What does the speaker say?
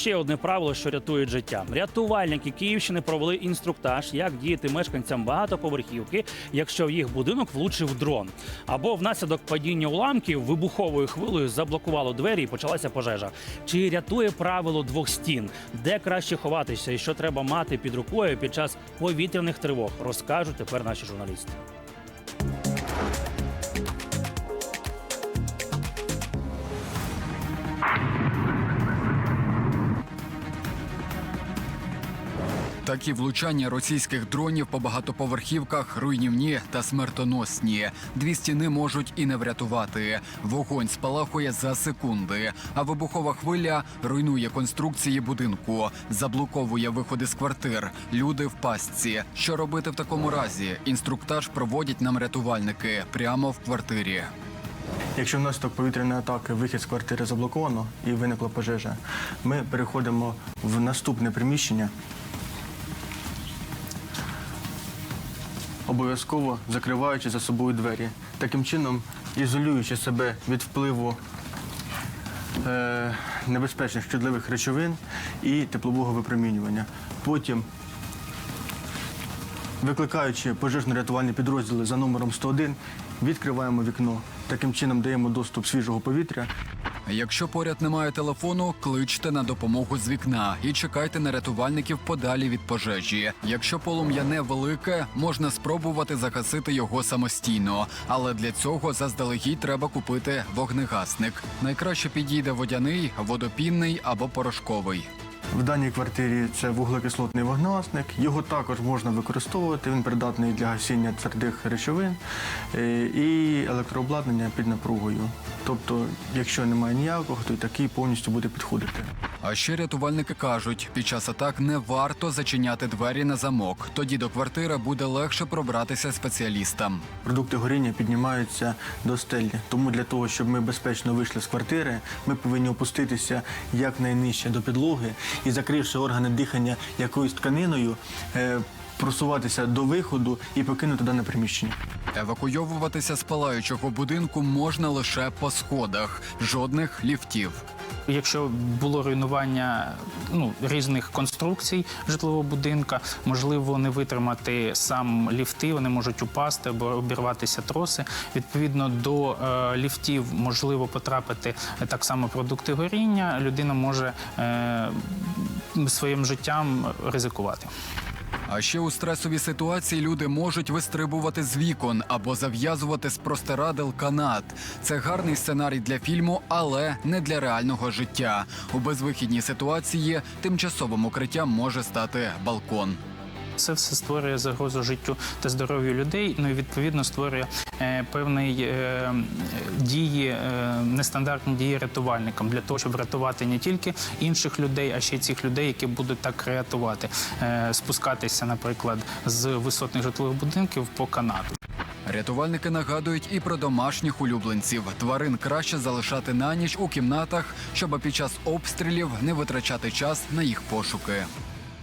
Ще одне правило, що рятує життя. Рятувальники Київщини провели інструктаж, як діяти мешканцям багатоповерхівки, якщо в їх будинок влучив дрон. Або внаслідок падіння уламків вибуховою хвилею заблокувало двері і почалася пожежа. Чи рятує правило двох стін? Де краще ховатися і що треба мати під рукою під час повітряних тривог? Розкажуть тепер наші журналісти. Такі влучання російських дронів по багатоповерхівках руйнівні та смертоносні. Дві стіни можуть і не врятувати. Вогонь спалахує за секунди, а вибухова хвиля руйнує конструкції будинку, заблоковує виходи з квартир. Люди в пастці. Що робити в такому разі? Інструктаж проводять нам рятувальники прямо в квартирі. Якщо внаслідок повітряної атаки вихід з квартири заблоковано і виникла пожежа, ми переходимо в наступне приміщення. Обов'язково закриваючи за собою двері, таким чином ізолюючи себе від впливу е, небезпечних шкідливих речовин і теплового випромінювання. Потім Викликаючи пожежно-рятувальні підрозділи за номером 101, відкриваємо вікно. Таким чином даємо доступ свіжого повітря. Якщо поряд немає телефону, кличте на допомогу з вікна і чекайте на рятувальників подалі від пожежі. Якщо полум'я невелике, можна спробувати загасити його самостійно, але для цього заздалегідь треба купити вогнегасник. Найкраще підійде водяний, водопінний або порошковий. В даній квартирі це вуглекислотний вогнегасник. Його також можна використовувати. Він придатний для гасіння твердих речовин е, і електрообладнання під напругою. Тобто, якщо немає ніякого, то такий повністю буде підходити. А ще рятувальники кажуть, під час атак не варто зачиняти двері на замок. Тоді до квартири буде легше пробратися спеціалістам. Продукти горіння піднімаються до стелі. Тому для того, щоб ми безпечно вийшли з квартири, ми повинні опуститися якнайнижче до підлоги і, закривши органи дихання якоюсь тканиною, е, просуватися до виходу і покинути дане приміщення. Евакуйовуватися з палаючого будинку можна лише по сходах, жодних ліфтів. Якщо було руйнування ну, різних конструкцій житлового будинка, можливо не витримати сам ліфти, вони можуть упасти або обірватися троси. Відповідно до е, ліфтів можливо потрапити так само продукти горіння. Людина може е, своїм життям ризикувати. А ще у стресовій ситуації люди можуть вистрибувати з вікон або зав'язувати з простирадел канат. Це гарний сценарій для фільму, але не для реального життя. У безвихідній ситуації тимчасовим укриттям може стати балкон. Це все створює загрозу життю та здоров'ю людей. Ну і відповідно створює е, певний е, дії, е, нестандартні дії рятувальникам для того, щоб рятувати не тільки інших людей, а ще й цих людей, які будуть так рятувати, е, спускатися, наприклад, з висотних житлових будинків по канату. Рятувальники нагадують і про домашніх улюбленців. Тварин краще залишати на ніч у кімнатах, щоб під час обстрілів не витрачати час на їх пошуки.